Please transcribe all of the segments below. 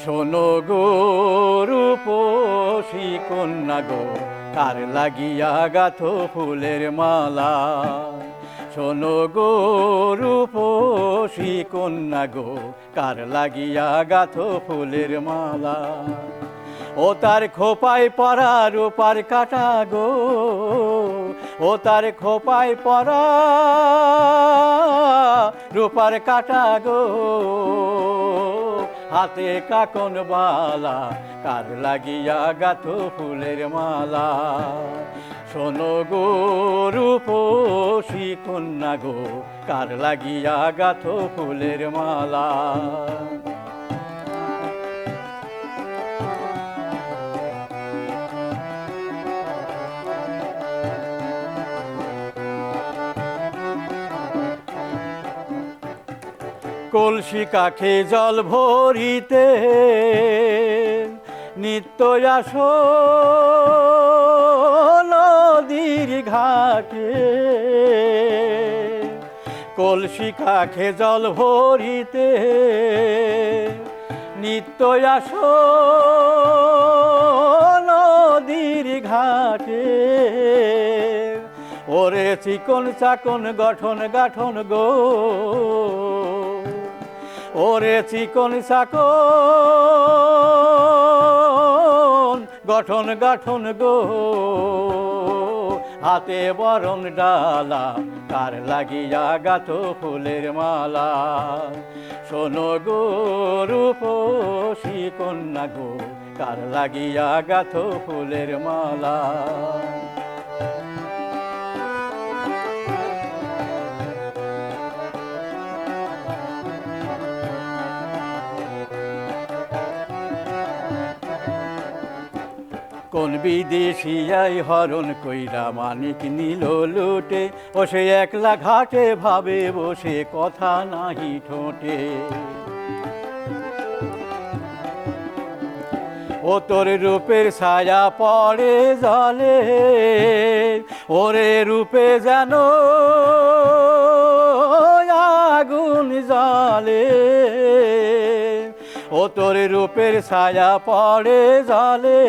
শোনো গো রূপসী কন্যা গো কার লাগিয়া গাথো ফুলের মালা। শোনো গো রূপসী কন্যা গো কার লাগিয়া গাথো ফুলের মালা। ও তার খোপায় পরা রূপার কাটা গো, ও তার খোপায় পরা রূপার কাটা গো। হাতে কাকন বালা, কার লাগিয়া গাথো ফুলের মালা। শোনো গো রূপসী কন্যা গো, কার লাগিয়া গাথো ফুলের মালা। কলসি কাখে জল ভরিতে নিত্য আসো নদীর ঘাটে। কলসি কাখে জল ভরিতে নিত্য আসো নদীর ঘাটে। ওরে চিকন চাকন গঠন গাঠন গো ওরে চিকন চাকন, গঠন গাঠন গো। হাতে বরং ডালা কার লাগিয়া গাথো ফুলের মালা। শোনো গো রূপসী কন্যা গো কার লাগিয়া গাথো ফুলের মালা। কোন বিদেশিয়াই হরণ কইরা মানিক নিল লুটে। ও সে একলা ঘাটে ভাবে বসে কথা নাহি ঠোঁটে। ও তোর রূপের ছায়া পড়ে জলে, ওরে রূপে যেন আগুন জলে ও তোর রূপের ছায়া পড়ে জলে,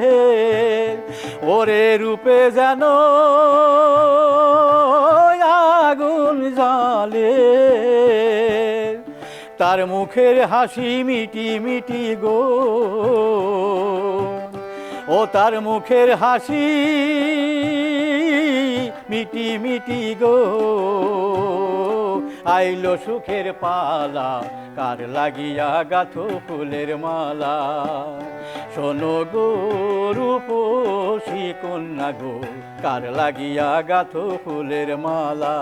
ওরে রূপে যেন আগুন জলে তার মুখের হাসি মিটি মিটি গো, ও তার মুখের হাসি মিটি মিটি গো। আইলো সুখের পালা, কার লাগিয়া গাথো ফুলের মালা। শোনো গো রূপসী কন্যা গো, কার লাগিয়া গাথো ফুলের মালা।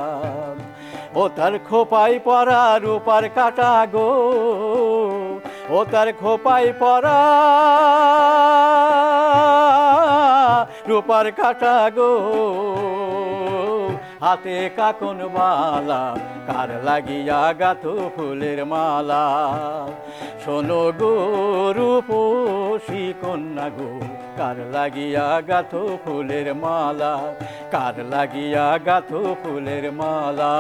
ও তার খোপাই পরা রূপার কাটা গো, ও তার খোপাই পরা রূপার কাটা গো। হাতে কাকুন বালা, কার লাগিয়া গাথো ফুলের মালা। শোনো গো রূপসী কন্যা গো, কার লাগিয়া গাথো ফুলের মালা, কার লাগিয়া গাথো ফুলের মালা।